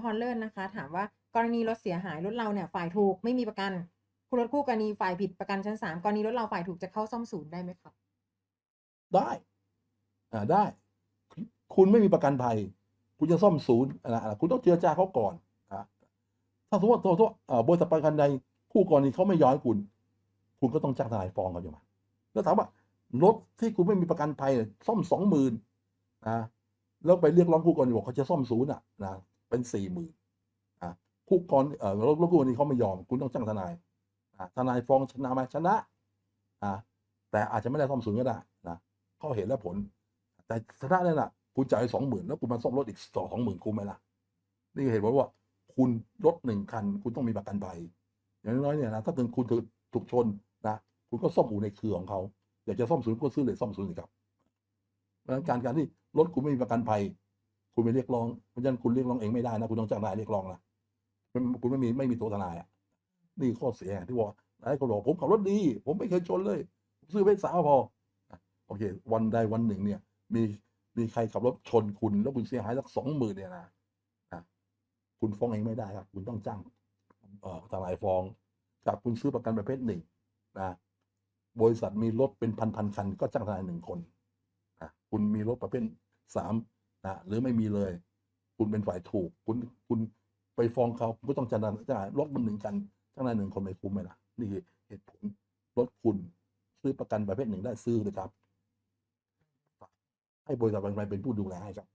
พรเลิศนะคะ ถามว่ากรณีรถเสียหายรถเราเนี่ยฝ่ายถูกไม่มีประกัน คุณรถคู่กรณีฝ่ายผิดประกันชั้นสามกรณีรถเราฝ่ายถูกจะเข้าซ่อมศูนย์ได้ไหมครับ ได้อ่าได้ คุณไม่มีประกันภัย คุณจะซ่อมศูนย์อ่าคุณต้องเจรจาเขาก่อนอ่าถ้าสมมติว่าตัวตัวบริษัทประกันใดคู่กรณีเขาไม่ย้อมให้คุณ คุณก็ต้องจ้างทนายฟ้องเขาอยู่มา แล้วถามว่ารถที่คุณไม่มีประกันภัยเนี่ยซ่อมสองหมื่นนะแล้วไปเรียกร้องคู่กรณีบอกเขาจะซ่อมศูนย์อะนะ เป็นสี่หมื่นอ่าคู่กรณีเอ่อรถรถคู่กรณีเขาไม่ยอม คุณต้องจ้างทนายอ่าทนายฟ้องชนะไหมชนะอ่าแต่อาจจะไม่ได้ซ่อมศูนย์ก็ได้นะเขาเห็นแล้วผล แต่ชนะนั่นแหละคุณจ่ายสองหมื่นแล้วคุณมาซ่อมรถอีกสองหมื่นคุ้มไหมล่ะ นี่คือเหตุผลว่า คุณรถหนึ่งคัน คุณต้องมีประกันภัยอย่างน้อยเนี่ยนะถ้าเกิดคุณถูกถูกชนนะคุณก็ซ่อมอู่ในเครือของเขาอยากจะซ่อมศูนย์ก็ซื้อเลยซ่อมศูนย์สิครับเพราะฉะนั้นการการที่รถคุณไม่มีประกันภัย คุณไปเรียกร้องเพราะฉะนั้นคุณเรียกร้องเองไม่ได้นะคุณต้องจ้างนายเรียกร้องนะคุณไม่มีไม่มีตัวทนายอะนี่ข้อเสียที่ว่าหลายคนบอกผมขับรถดี ผมไม่เคยชนเลยซื้อไปสาวพอโอเค วันใดวันหนึ่งเนี่ย มีมีใครขับรถชนคุณ แล้วคุณเสียหายสักสองหมื่นเนี่ยนะคุณฟ้องเองไม่ได้ครับ คุณต้องจ้างเอ่อทนายฟ้องจากคุณซื้อประกันประเภทหนึ่งนะบริษัทมีรถเป็นพันพันคัน ก็จ้างทนายหนึ่งคนนะคุณมีรถประเภทสาม นะหรือไม่มีเลย คุณเป็นฝ่ายถูก คุณคุณไปฟ้องเขาคุณก็ต้องจ้างทนายจ้ายลดมันหนึ่งกันจ้างทนายหนึ่งคนไม่คุ้มไหมล่ะนี่คือเหตุผลลดคุณซื้อประกันประเภทหนึ่งได้ซื้อเลยครับ ให้บริษัทประกันภัยเป็นผู้ดูแลให้ครับ